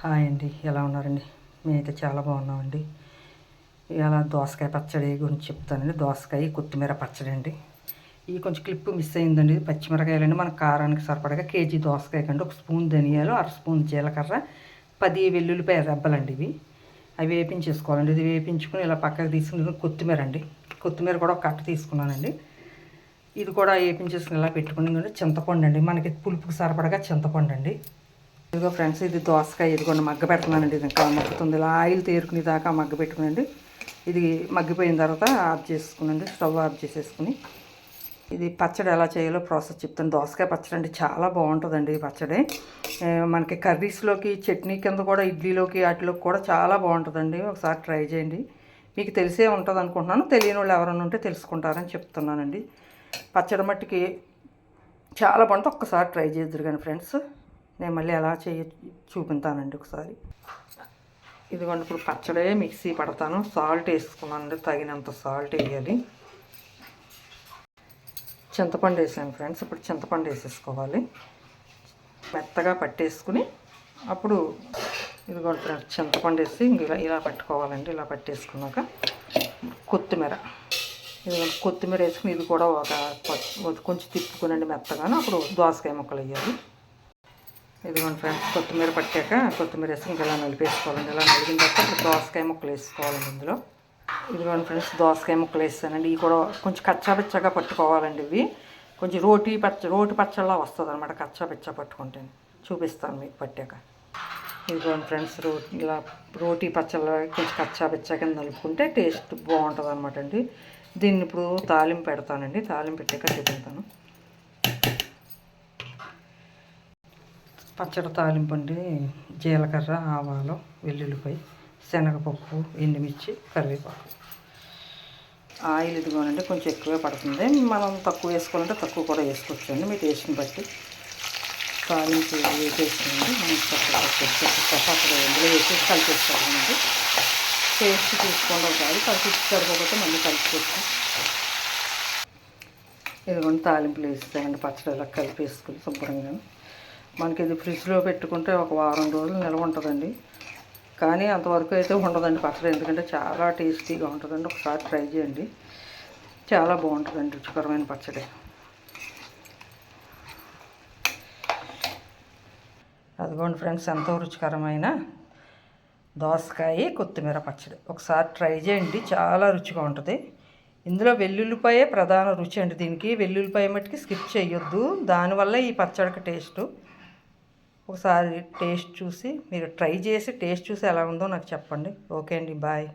Hi అండి ఎలా ఉన్నారండి? మేమైతే చాలా బాగున్నామండి. ఇలా దోసకాయ పచ్చడి గురించి చెప్తానండి. దోసకాయ కొత్తిమీర పచ్చడి అండి. ఇది కొంచెం క్లిప్ మిస్ అయిందండి. పచ్చిమిరకాయలండి మన కారానికి సరిపడగా కేజీ దోసకాయ కండి ఒక స్పూన్ ధనియాలు అర స్పూన్ జీలకర్ర పది వెల్లుల్లిపాయ రెబ్బలండి ఇవి. అవి వేపించేసుకోవాలండి. ఇది వేపించుకుని ఇలా పక్కకు తీసుకుని కొత్తిమీర అండి. కొత్తిమీర కూడా ఒక కట్ట తీసుకున్నానండి. ఇది కూడా వేపించేసుకుని ఇలా పెట్టుకుని చింతపండు అండి. మనకి పులుపుకి సరిపడగా చింతపండు అండి. ఇదిగో ఫ్రెండ్స్ ఇది దోసకాయ. ఇదిగోండి మగ్గ పెడుతున్నానండి. ఇది ఇంకా మగ్గుతుంది. ఇలా ఆయిల్ తేరుకునే దాకా మగ్గ పెట్టుకునండి. ఇది మగ్గిపోయిన తర్వాత ఆఫ్ చేసుకునండి. స్టవ్ ఆఫ్ చేసేసుకుని. ఇది పచ్చడి ఎలా చేయాలో ప్రాసెస్ చెప్తాను. దోసకాయ పచ్చడి అంటే చాలా బాగుంటుందండి ఈ పచ్చడి. మనకి కర్రీస్లోకి చట్నీ కింద కూడా ఇడ్లీలోకి వాటిలోకి కూడా చాలా బాగుంటుందండి. ఒకసారి ట్రై చేయండి. మీకు తెలిసే ఉంటుంది అనుకుంటున్నాను. తెలియని వాళ్ళు ఎవరైనా ఉంటే తెలుసుకుంటారని చెప్తున్నానండి. పచ్చడి మట్టికి చాలా బాగుంటుంది. ఒక్కసారి ట్రై చేద్దరు కానీ ఫ్రెండ్స్. నేను మళ్ళీ ఎలా చేయ చూపించానండి ఒకసారి. ఇదిగోండి ఇప్పుడు పచ్చడే మిక్సీ పడతాను. సాల్ట్ వేసుకున్నాను తగినంత సాల్ట్ వేయాలి. చింతపండు వేసాను ఫ్రెండ్స్. ఇప్పుడు చింతపండు వేసేసుకోవాలి. మెత్తగా పట్టేసుకుని అప్పుడు ఇదిగోండి ఫ్రెండ్స్ చింతపండు వేసి ఇలా ఇలా పట్టుకోవాలండి. ఇలా పట్టేసుకున్నాక కొత్తిమీర. ఇదిగోండి కొత్తిమీర వేసుకుని ఇది కూడా ఒక కొంచెం తిప్పుకునండి మెత్తగాను. అప్పుడు దోసకాయ ముక్కలు వేయాలి. ఇదిగోండి ఫ్రెండ్స్ కొత్తిమీర పట్టాక కొత్తిమీర వేసి ఇంకా ఇలా నలిపేసుకోవాలండి ఇలా నలిగిన తర్వాత దోసకాయ ముక్కలు వేసుకోవాలండి ఇందులో. ఇదిగోండి ఫ్రెండ్స్ దోసకాయ ముక్కలు వేస్తానండి ఇవి కూడా కొంచెం కచ్చాపిచ్చగా పట్టుకోవాలండి ఇవి. కొంచెం రోటి పచ్చ రోటి పచ్చళ్ళ వస్తుంది అనమాట కచ్చాపిచ్చ పట్టుకుంటే. చూపిస్తాను మీకు పట్టాక. ఇదిగోండి ఫ్రెండ్స్ రోటి ఇలా రోటీ పచ్చళ్ళ కొంచెం కచ్చాపిచ్చా కింద నలుపుకుంటే టేస్ట్ బాగుంటుంది అనమాట అండి. దీన్ని ఇప్పుడు తాలింపు పెడతానండి. తాలింపు పెట్టాక చూపిస్తాను. పచ్చడి తాలింపు అండి జీలకర్ర ఆవాలు వెల్లుల్లిపాయ శనగపప్పు ఎండుమిర్చి కరివేపాకు. ఆయిల్ ఇదిగోనండి కొంచెం ఎక్కువే పడుతుంది. మనం తక్కువ వేసుకోవాలంటే తక్కువ కూడా వేసుకోవచ్చు అండి మీ టేస్ట్ని బట్టి. తాలింపు వేసేసుకోండి మనం చపాతీలో ఎందులో వేసి కలిపేసుకోవాలండి. టేస్ట్ చూసుకోవడం కాదు కలిపి సరిపోతే మళ్ళీ కలిపిస్తాం ఇదిగోండి తాలింపులు వేస్తాయండి పచ్చడి ఇలా కలిపేసుకుని శుభ్రంగా మనకి ఇది ఫ్రిడ్జ్లో పెట్టుకుంటే ఒక వారం రోజులు నిల్వ ఉంటుందండి. కానీ అంతవరకు అయితే ఉండదండి పచ్చడి. ఎందుకంటే చాలా టేస్టీగా ఉంటుందండి. ఒకసారి ట్రై చేయండి. చాలా బాగుంటుందండి రుచికరమైన పచ్చడి. అదిగోండి ఫ్రెండ్స్ ఎంతో రుచికరమైన దోసకాయ కొత్తిమీర పచ్చడి. ఒకసారి ట్రై చేయండి. చాలా రుచిగా ఉంటుంది. ఇందులో వెల్లుల్లిపాయే ప్రధాన రుచి అండి దీనికి. వెల్లుల్లిపాయ మట్టుకి స్కిప్ చేయొద్దు. దానివల్ల ఈ పచ్చడికి టేస్టు ఒకసారి టేస్ట్ చూసి మీరు ట్రై చేసి టేస్ట్ చూసి ఎలా ఉందో నాకు చెప్పండి. ఓకే అండి బాయ్.